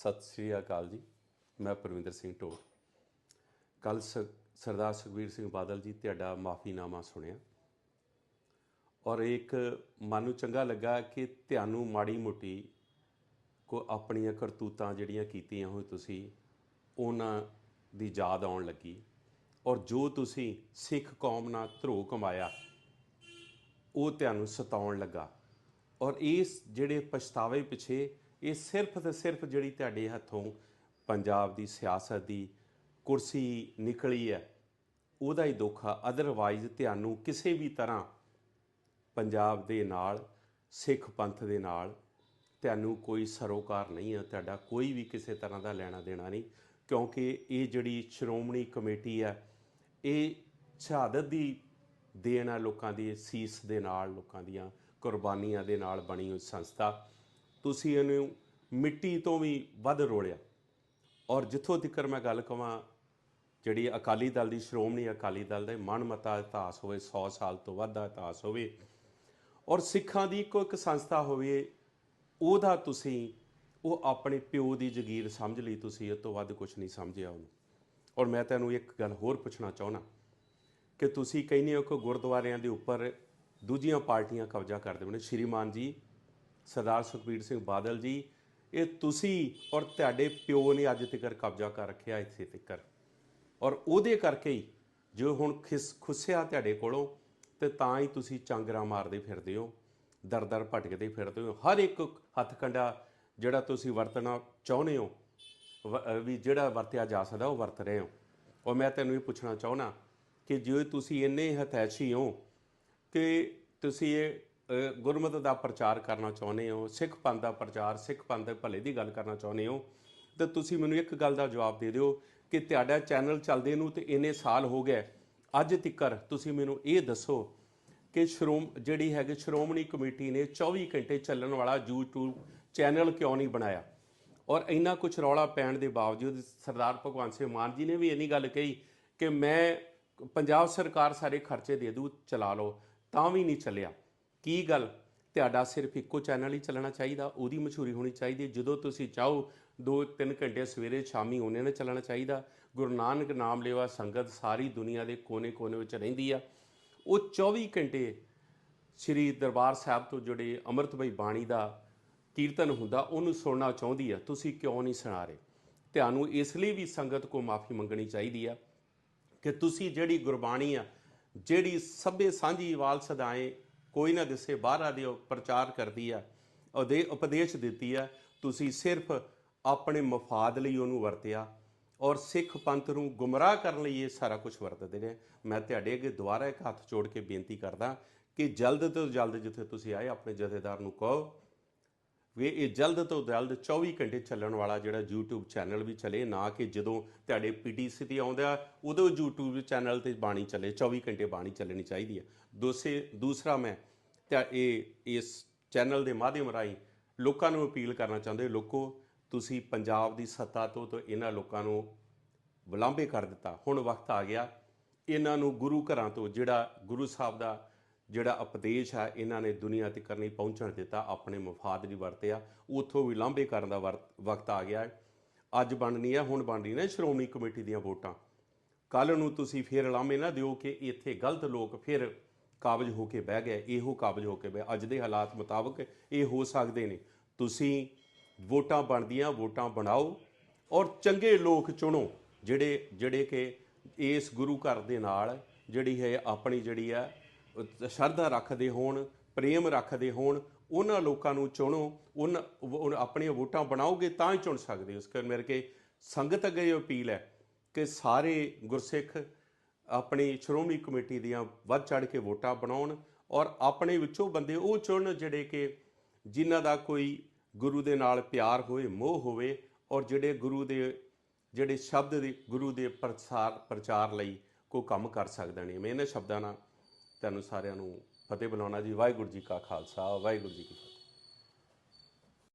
ਸਤਿ ਸ੍ਰੀ ਅਕਾਲ ਜੀ। ਮੈਂ ਪਰਵਿੰਦਰ ਸਿੰਘ ਢੋਲ। ਕੱਲ ਸਰਦਾਰ ਸੁਖਬੀਰ ਸਿੰਘ ਬਾਦਲ ਜੀ ਤੁਹਾਡਾ ਮਾਫੀਨਾਮਾ ਸੁਣਿਆ। ਔਰ ਇੱਕ ਮਨ ਨੂੰ ਚੰਗਾ ਲੱਗਾ ਕਿ ਤੁਹਾਨੂੰ ਮਾੜੀ ਮੋਟੀ ਕੋ ਆਪਣੀਆਂ ਕਰਤੂਤਾਂ ਜਿਹੜੀਆਂ ਕੀਤੀਆਂ ਹੋਈ ਤੁਸੀਂ, ਉਹਨਾਂ ਦੀ ਯਾਦ ਆਉਣ ਲੱਗੀ। ਔਰ ਜੋ ਤੁਸੀਂ ਸਿੱਖ ਕੌਮ ਨਾਲ ਧਰੋ ਕਮਾਇਆ, ਉਹ ਤੁਹਾਨੂੰ ਸਤਾਉਣ ਲੱਗਾ। ਔਰ ਇਸ ਜਿਹੜੇ ਪਛਤਾਵੇ ਪਿੱਛੇ ਇਹ ਸਿਰਫ ਤੇ ਸਿਰਫ ਜਿਹੜੀ ਤੁਹਾਡੇ ਹੱਥੋਂ ਪੰਜਾਬ ਦੀ ਸਿਆਸਤ ਦੀ ਕੁਰਸੀ ਨਿਕਲੀ ਹੈ, ਉਹਦਾ ਹੀ ਦੁੱਖ ਆ। ਅਦਰਵਾਈਜ਼ ਤੁਹਾਨੂੰ ਕਿਸੇ ਵੀ ਤਰ੍ਹਾਂ ਪੰਜਾਬ ਦੇ ਨਾਲ, ਸਿੱਖ ਪੰਥ ਦੇ ਨਾਲ ਤੁਹਾਨੂੰ ਕੋਈ ਸਰੋਕਾਰ ਨਹੀਂ ਹੈ ਤੁਹਾਡਾ ਕੋਈ ਵੀ ਕਿਸੇ ਤਰ੍ਹਾਂ ਦਾ ਲੈਣਾ ਦੇਣਾ ਨਹੀਂ। ਕਿਉਂਕਿ ਇਹ ਜਿਹੜੀ ਸ਼੍ਰੋਮਣੀ ਕਮੇਟੀ ਹੈ, ਇਹ ਸ਼ਹਾਦਤ ਦੀ ਦੇਣ ਆ ਲੋਕਾਂ ਦੀ, ਸੀਸ ਦੇ ਨਾਲ ਲੋਕਾਂ ਦੀਆਂ ਕੁਰਬਾਨੀਆਂ ਦੇ ਨਾਲ ਬਣੀ ਹੋਈ ਸੰਸਥਾ। ਤੁਸੀਂ ਇਹਨੂੰ ਮਿੱਟੀ ਤੋਂ ਵੀ ਵੱਧ ਰੋਲਿਆ। ਔਰ ਜਿੱਥੋਂ ਤੱਕ ਮੈਂ ਗੱਲ ਕਵਾਂ, ਜਿਹੜੀ ਅਕਾਲੀ ਦਲ ਦੀ ਸ਼੍ਰੋਮਣੀ ਅਕਾਲੀ ਦਲ ਦੇ ਮਨਮਤਾ ਇਤਿਹਾਸ ਹੋਵੇ 100 ਸਾਲ ਤੋਂ ਵੱਧ ਦਾ ਇਤਿਹਾਸ ਹੋਵੇ, ਔਰ ਸਿੱਖਾਂ ਦੀ ਇੱਕੋ ਇੱਕ ਸੰਸਥਾ ਹੋਵੇ, ਉਹਦਾ ਤੁਸੀਂ, ਉਹ ਆਪਣੇ ਪਿਓ ਦੀ ਜ਼ਗੀਰ ਸਮਝ ਲਈ ਤੁਸੀਂ, ਇਹ ਤੋਂ ਵੱਧ ਕੁਝ ਨਹੀਂ ਸਮਝਿਆ ਉਹਨੂੰ। ਔਰ ਮੈਂ ਤੁਹਾਨੂੰ ਇੱਕ ਗੱਲ ਹੋਰ ਪੁੱਛਣਾ ਚਾਹੁੰਦਾ, ਕਿ ਤੁਸੀਂ ਕਹਿੰਦੇ ਹੋ ਕਿ ਗੁਰਦੁਆਰਿਆਂ ਦੇ ਉੱਪਰ ਦੂਜੀਆਂ ਪਾਰਟੀਆਂ ਕਬਜ਼ਾ ਕਰਦੇ ਨੇ ਸ਼੍ਰੀਮਾਨ ਜੀ ਸਰਦਾਰ ਸੁਖਬੀਰ ਸਿੰਘ ਬਾਦਲ ਜੀ, ਇਹ ਤੁਸੀਂ ਔਰ ਤੁਹਾਡੇ ਪਿਓ ਨੇ ਅੱਜ ਤੱਕ ਕਬਜ਼ਾ ਕਰ ਰੱਖਿਆ ਇੱਥੇ ਤੱਕ ਔਰ ਉਹਦੇ ਕਰਕੇ ਹੀ ਜੋ ਹੁਣ ਖਿਸ, ਖੁੱਸਿਆ ਤੁਹਾਡੇ ਕੋਲੋਂ, ਤੇ ਤਾਂ ਹੀ ਤੁਸੀਂ ਚਾਂਗਰਾ ਮਾਰਦੇ ਫਿਰਦੇ ਹੋ, ਦਰ-ਦਰ ਭਟਕਦੇ ਫਿਰਦੇ ਹੋ। ਹਰ ਇੱਕ ਹੱਥ ਕੰਡਾ ਜਿਹੜਾ ਤੁਸੀਂ ਵਰਤਣਾ ਚਾਹੁੰਦੇ ਹੋ, ਵ- ਵੀ ਜਿਹੜਾ ਵਰਤਿਆ ਜਾ ਸਕਦਾ ਉਹ ਵਰਤ ਰਹੇ ਹੋ। ਔਰ ਮੈਂ ਤੈਨੂੰ ਇਹ ਪੁੱਛਣਾ ਚਾਹੁੰਦਾ ਕਿ ਜੇ ਤੁਸੀਂ ਇੰਨੇ ਹਤੈਸ਼ੀ ਹੋ ਕਿ ਤੁਸੀਂ ਇਹ ਗੁਰਮਤ ਦਾ ਪ੍ਰਚਾਰ ਕਰਨਾ ਚਾਹੁੰਦੇ ਹੋ, ਸਿੱਖ ਪੰਥ ਦਾ ਪ੍ਰਚਾਰ, ਸਿੱਖ ਪੰਥ ਦੇ ਭਲੇ ਦੀ ਗੱਲ ਕਰਨਾ ਚਾਹੁੰਦੇ ਹੋ, ਤਾਂ ਤੁਸੀਂ ਮੈਨੂੰ ਇੱਕ ਗੱਲ ਦਾ ਜਵਾਬ ਦੇ ਦਿਓ ਕਿ ਤੁਹਾਡਾ ਚੈਨਲ ਚੱਲਦੇ ਨੂੰ ਤੇ ਇੰਨੇ ਸਾਲ ਹੋ ਗਏ, ਅੱਜ ਤੱਕਰ ਤੁਸੀਂ ਮੈਨੂੰ ਇਹ ਦੱਸੋ ਕਿ ਸ਼੍ਰੋਮ, ਜਿਹੜੀ ਹੈਗੀ ਸ਼੍ਰੋਮਣੀ ਕਮੇਟੀ ਨੇ 24 ਘੰਟੇ ਚੱਲਣ ਵਾਲਾ YouTube ਚੈਨਲ ਕਿਉਂ ਨਹੀਂ ਬਣਾਇਆ? ਔਰ ਇੰਨਾ ਕੁਝ ਰੌਲਾ ਪੈਣ ਦੇ ਬਾਵਜੂਦ ਸਰਦਾਰ ਭਗਵੰਤ ਸਿੰਘ ਮਾਨ ਜੀ ਨੇ ਵੀ ਇੰਨੀ ਗੱਲ ਕਹੀ ਕਿ ਮੈਂ ਪੰਜਾਬ ਸਰਕਾਰ ਸਾਰੇ ਖਰਚੇ ਦੇ ਦੂ, ਚਲਾ ਲਓ, ਤਾਂ ਵੀ ਨਹੀਂ ਚੱਲਿਆ। ਕੀ ਗੱਲ? ਤੁਹਾਡਾ ਸਿਰਫ ਇੱਕੋ ਚੈਨਲ ਹੀ ਚੱਲਣਾ ਚਾਹੀਦਾ, ਉਹਦੀ ਮਸ਼ਹੂਰੀ ਹੋਣੀ ਚਾਹੀਦੀ ਜਦੋਂ ਤੁਸੀਂ ਚਾਹੋ 2-3 ਘੰਟੇ ਸਵੇਰੇ ਸ਼ਾਮੀ ਉਹਨੇ ਨੇ ਚੱਲਣਾ ਚਾਹੀਦਾ। ਗੁਰੂ ਨਾਨਕ ਨਾਮ ਲੈਵਾ ਸੰਗਤ ਸਾਰੀ ਦੁਨੀਆ ਦੇ ਕੋਨੇ-ਕੋਨੇ ਵਿੱਚ ਰਹਿੰਦੀ ਆ। ਉਹ 24 ਘੰਟੇ ਸ੍ਰੀ ਦਰਬਾਰ ਸਾਹਿਬ ਤੋਂ ਜੁੜੇ ਅੰਮ੍ਰਿਤਮਈ ਬਾਣੀ ਦਾ ਕੀਰਤਨ ਹੁੰਦਾ, ਉਹਨੂੰ ਸੁਣਨਾ ਚਾਹੁੰਦੀ ਆ। ਤੁਸੀਂ ਕਿਉਂ ਨਹੀਂ ਸੁਣਾ ਰਹੇ? ਤੁਹਾਨੂੰ ਇਸ ਲਈ ਵੀ ਸੰਗਤ ਕੋ ਮਾਫੀ ਮੰਗਣੀ ਚਾਹੀਦੀ ਆ ਕਿ ਤੁਸੀਂ ਜਿਹੜੀ ਗੁਰਬਾਣੀ ਆ, ਜਿਹੜੀ ਸਭੇ ਸਾਂਝੀ ਵਾਲ ਸਦਾਏ ਕੋਈ ਨਾ ਦਿਸੇ, ਬਾਹਰਾ ਦੇ ਪ੍ਰਚਾਰ ਕਰਦੀ ਆ, ਉਹਦੇ ਉਪਦੇਸ਼ ਦਿੱਤੀ ਆ, ਤੁਸੀਂ ਸਿਰਫ ਆਪਣੇ ਮਫਾਦ ਲਈ ਉਹਨੂੰ ਵਰਤਿਆ ਔਰ ਸਿੱਖ ਪੰਥ ਨੂੰ ਗੁੰਮਰਾਹ ਕਰਨ ਲਈ ਇਹ ਸਾਰਾ ਕੁਝ ਵਰਤਦੇ ਨੇ। ਮੈਂ ਤੁਹਾਡੇ ਅੱਗੇ ਦੁਬਾਰਾ ਇੱਕ ਹੱਥ ਜੋੜ ਕੇ ਬੇਨਤੀ ਕਰਦਾ ਕਿ ਜਲਦ ਤੋਂ ਜਲਦ ਜਿੱਥੇ ਤੁਸੀਂ ਆਏ, ਆਪਣੇ ਜਥੇਦਾਰ ਨੂੰ ਕਹੋ ਵੀ, ਇਹ ਜਲਦ ਤੋਂ ਜਲਦ 24 ਘੰਟੇ ਚੱਲਣ ਵਾਲਾ ਜਿਹੜਾ YouTube ਚੈਨਲ ਵੀ ਚੱਲੇ, ਨਾ ਕਿ ਜਦੋਂ ਤੁਹਾਡੇ PTC ਤੇ ਆਉਂਦਾ, ਉਦੋਂ YouTube ਚੈਨਲ ਤੇ ਬਾਣੀ ਚੱਲੇ 24 ਘੰਟੇ ਬਾਣੀ ਚੱਲਣੀ ਚਾਹੀਦੀ ਹੈ ਦੂਸਰੇ ਦੂਸਰਾ ਮੈਂ ਤਾਂ ਇਹ, ਇਸ ਚੈਨਲ ਦੇ ਮਾਧਿਅਮ ਰਾਹੀਂ ਲੋਕਾਂ ਨੂੰ ਅਪੀਲ ਕਰਨਾ ਚਾਹੁੰਦੇ, ਲੋਕੋ, ਤੁਸੀਂ ਪੰਜਾਬ ਦੀ ਸੱਤਾ ਤੋਂ ਤੋਂ ਇਹਨਾਂ ਲੋਕਾਂ ਨੂੰ ਵਿਲਾਂਬੇ ਕਰ ਦਿੱਤਾ। ਹੁਣ ਵਕਤ ਆ ਗਿਆ, ਇਹਨਾਂ ਨੂੰ ਗੁਰੂ ਘਰਾਂ ਤੋਂ, ਜਿਹੜਾ ਗੁਰੂ ਸਾਹਿਬ ਦਾ ਜਿਹੜਾ ਉਪਦੇਸ਼ ਹੈ, ਇਹਨਾਂ ਨੇ ਦੁਨੀਆ ਤੇ ਕਰਨੀ ਪਹੁੰਚਣ ਦਿੱਤਾ, ਆਪਣੇ ਮਫਾਦ ਲਈ ਵਰਤਿਆ ਉਥੋਂ ਵੀ ਲਾਂਭੇ ਕਰਨ ਦਾ ਵਰ- ਵਕਤ ਆ ਗਿਆ ਹੈ। ਅੱਜ ਬਣਨੀ ਹੈ, ਹੁਣ ਬਣ ਰਹੀ ਨੇ ਸ਼੍ਰੋਮਣੀ ਕਮੇਟੀ ਦੀਆਂ ਵੋਟਾਂ। ਕੱਲ ਨੂੰ ਤੁਸੀਂ ਫੇਰ ਲਾਂਭੇ ਨਾ ਦਿਓ ਕਿ ਇੱਥੇ ਗਲਤ ਲੋਕ ਫਿਰ ਕਾਬਜ ਹੋ ਕੇ ਬਹਿ ਗਏ, ਇਹੋ ਕਾਬਜ ਹੋ ਕੇ ਬਹਿ, ਅੱਜ ਦੇ ਹਾਲਾਤ ਮੁਤਾਬਕ ਇਹ ਹੋ ਸਕਦੇ ਨੇ। ਤੁਸੀਂ ਵੋਟਾਂ ਬਣਦੀਆਂ, ਵੋਟਾਂ ਬਣਾਓ ਔਰ ਚੰਗੇ ਲੋਕ ਚੁਣੋ, ਜਿਹੜੇ ਜਿਹੜੇ ਕਿ ਇਸ ਗੁਰੂ ਘਰ ਦੇ ਨਾਲ, ਜਿਹੜੀ ਹੈ ਆਪਣੀ ਜਿਹੜੀ ਆ ਸ਼ਰਧਾ ਰੱਖਦੇ ਹੋਣ, ਪ੍ਰੇਮ ਰੱਖਦੇ ਹੋਣ, ਉਹਨਾਂ ਲੋਕਾਂ ਨੂੰ ਚੁਣੋ ਉਹਨਾਂ ਆਪਣੀਆਂ ਵੋਟਾਂ ਬਣਾਓਗੇ ਤਾਂ ਹੀ ਚੁਣ ਸਕਦੇ ਹੋ। ਇਸ ਕਰ ਮੇਰੇ ਕੇ ਸੰਗਤ ਅੱਗੇ ਇਹ ਅਪੀਲ ਹੈ ਕਿ ਸਾਰੇ ਗੁਰਸਿੱਖ ਆਪਣੀ ਸ਼੍ਰੋਮਣੀ ਕਮੇਟੀ ਦੀਆਂ ਵੱਧ ਚੜ ਕੇ ਵੋਟਾਂ ਬਣਾਉਣ ਔਰ ਆਪਣੇ ਵਿੱਚੋਂ ਬੰਦੇ ਉਹ ਚੁਣਨ ਜਿਹੜੇ ਕਿ ਜਿਨ੍ਹਾਂ ਦਾ ਕੋਈ ਗੁਰੂ ਦੇ ਨਾਲ ਪਿਆਰ ਹੋਵੇ, ਮੋਹ ਹੋਵੇ ਔਰ ਜਿਹੜੇ ਗੁਰੂ ਦੇ, ਜਿਹੜੇ ਸ਼ਬਦ ਦੇ ਗੁਰੂ ਦੇ ਪ੍ਰਸਾਰ ਪ੍ਰਚਾਰ ਲਈ ਕੋਈ ਕੰਮ ਕਰ ਸਕਦਾ ਨਹੀਂ ਮੈਂ ਇਹਨਾਂ ਸ਼ਬਦਾਂ ਨਾਲ ਤੁਹਾਨੂੰ ਸਾਰਿਆਂ ਨੂੰ ਫਤਿਹ ਬੁਲਾਉਣਾ ਜੀ। ਵਾਹਿਗੁਰੂ ਜੀ ਕਾ ਖਾਲਸਾ ਵਾਹਿਗੁਰੂ ਜੀ ਕੀ ਫਤਿਹ।